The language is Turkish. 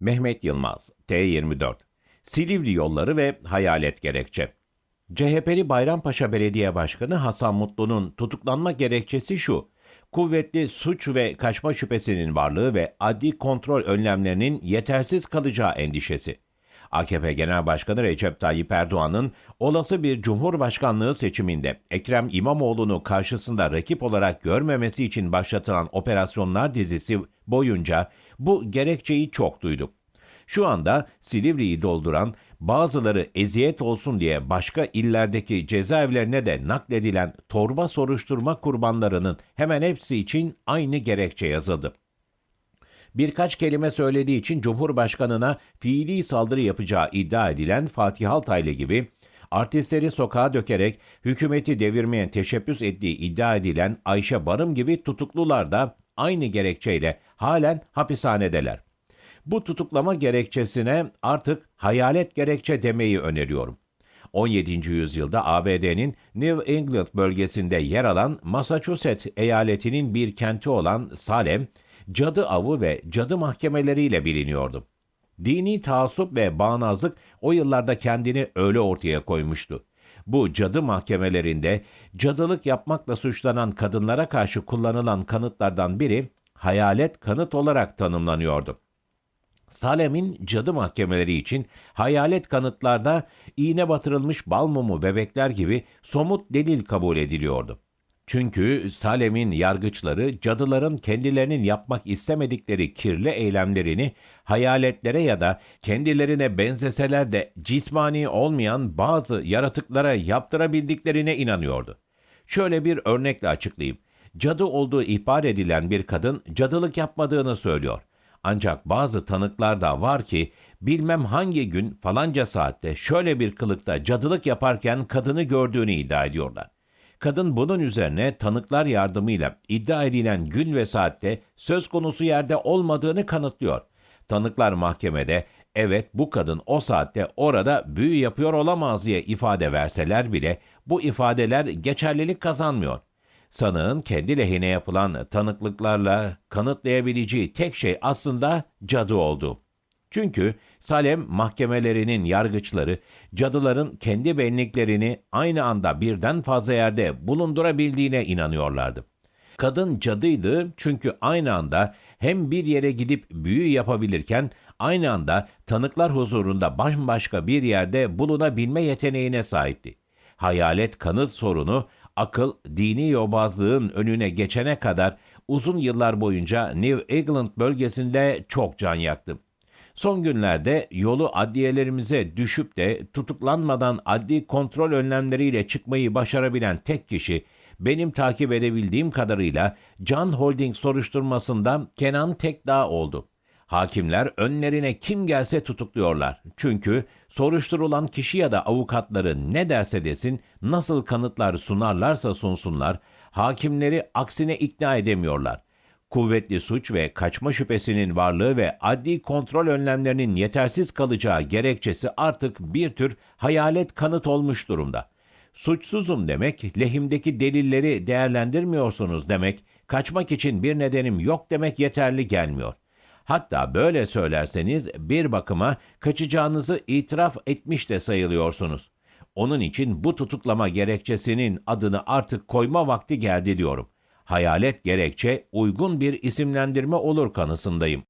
Mehmet Yılmaz, T24 Silivri yolları ve hayalet gerekçe. CHP'li Bayrampaşa Belediye Başkanı Hasan Mutlu'nun tutuklanma gerekçesi şu. Kuvvetli suç ve kaçma şüphesinin varlığı ve adli kontrol önlemlerinin yetersiz kalacağı endişesi. AKP Genel Başkanı Recep Tayyip Erdoğan'ın olası bir cumhurbaşkanlığı seçiminde Ekrem İmamoğlu'nu karşısında rakip olarak görmemesi için başlatılan operasyonlar dizisi boyunca bu gerekçeyi çok duyduk. Şu anda Silivri'yi dolduran, bazıları eziyet olsun diye başka illerdeki cezaevlerine de nakledilen torba soruşturma kurbanlarının hemen hepsi için aynı gerekçe yazıldı. Birkaç kelime söylediği için Cumhurbaşkanına fiili saldırı yapacağı iddia edilen Fatih Altaylı gibi artistleri sokağa dökerek hükümeti devirmeye teşebbüs ettiği iddia edilen Ayşe Barım gibi tutuklular da aynı gerekçeyle halen hapishanedeler. Bu tutuklama gerekçesine artık hayalet gerekçe demeyi öneriyorum. 17. yüzyılda ABD'nin New England bölgesinde yer alan Massachusetts eyaletinin bir kenti olan Salem, cadı avı ve cadı mahkemeleriyle biliniyordu. Dini taassup ve bağnazlık o yıllarda kendini öyle ortaya koymuştu. Bu cadı mahkemelerinde cadılık yapmakla suçlanan kadınlara karşı kullanılan kanıtlardan biri hayalet kanıt olarak tanımlanıyordu. Salem'in cadı mahkemeleri için hayalet kanıtlarda iğne batırılmış bal mumu bebekler gibi somut delil kabul ediliyordu. Çünkü Salem'in yargıçları cadıların kendilerinin yapmak istemedikleri kirli eylemlerini hayaletlere ya da kendilerine benzeseler de cismani olmayan bazı yaratıklara yaptırabildiklerine inanıyordu. Şöyle bir örnekle açıklayayım. Cadı olduğu ihbar edilen bir kadın cadılık yapmadığını söylüyor. Ancak bazı tanıklar da var ki bilmem hangi gün falanca saatte şöyle bir kılıkta cadılık yaparken kadını gördüğünü iddia ediyorlar. Kadın bunun üzerine tanıklar yardımıyla iddia edilen gün ve saatte söz konusu yerde olmadığını kanıtlıyor. Tanıklar mahkemede evet bu kadın o saatte orada büyü yapıyor olamaz diye ifade verseler bile bu ifadeler geçerlilik kazanmıyor. Sanığın kendi lehine yapılan tanıklıklarla kanıtlayabileceği tek şey aslında cadı oldu. Çünkü Salem mahkemelerinin yargıçları cadıların kendi benliklerini aynı anda birden fazla yerde bulundurabildiğine inanıyorlardı. Kadın cadıydı çünkü aynı anda hem bir yere gidip büyü yapabilirken aynı anda tanıklar huzurunda bambaşka bir yerde bulunabilme yeteneğine sahipti. Hayalet kanıt sorunu akıl dini yobazlığın önüne geçene kadar uzun yıllar boyunca New England bölgesinde çok can yaktı. Son günlerde yolu adliyelerimize düşüp de tutuklanmadan adli kontrol önlemleriyle çıkmayı başarabilen tek kişi benim takip edebildiğim kadarıyla Can Holding soruşturmasında Kenan Tekdağ oldu. Hakimler önlerine kim gelse tutukluyorlar. Çünkü soruşturulan kişi ya da avukatları ne derse desin, nasıl kanıtlar sunarlarsa sunsunlar, hakimleri aksine ikna edemiyorlar. Kuvvetli suç ve kaçma şüphesinin varlığı ve adli kontrol önlemlerinin yetersiz kalacağı gerekçesi artık bir tür hayalet kanıt olmuş durumda. Suçsuzum demek, lehimdeki delilleri değerlendirmiyorsunuz demek, kaçmak için bir nedenim yok demek yeterli gelmiyor. Hatta böyle söylerseniz bir bakıma kaçacağınızı itiraf etmiş de sayılıyorsunuz. Onun için bu tutuklama gerekçesinin adını artık koyma vakti geldi diyorum. Hayalet gerekçe uygun bir isimlendirme olur kanısındayım.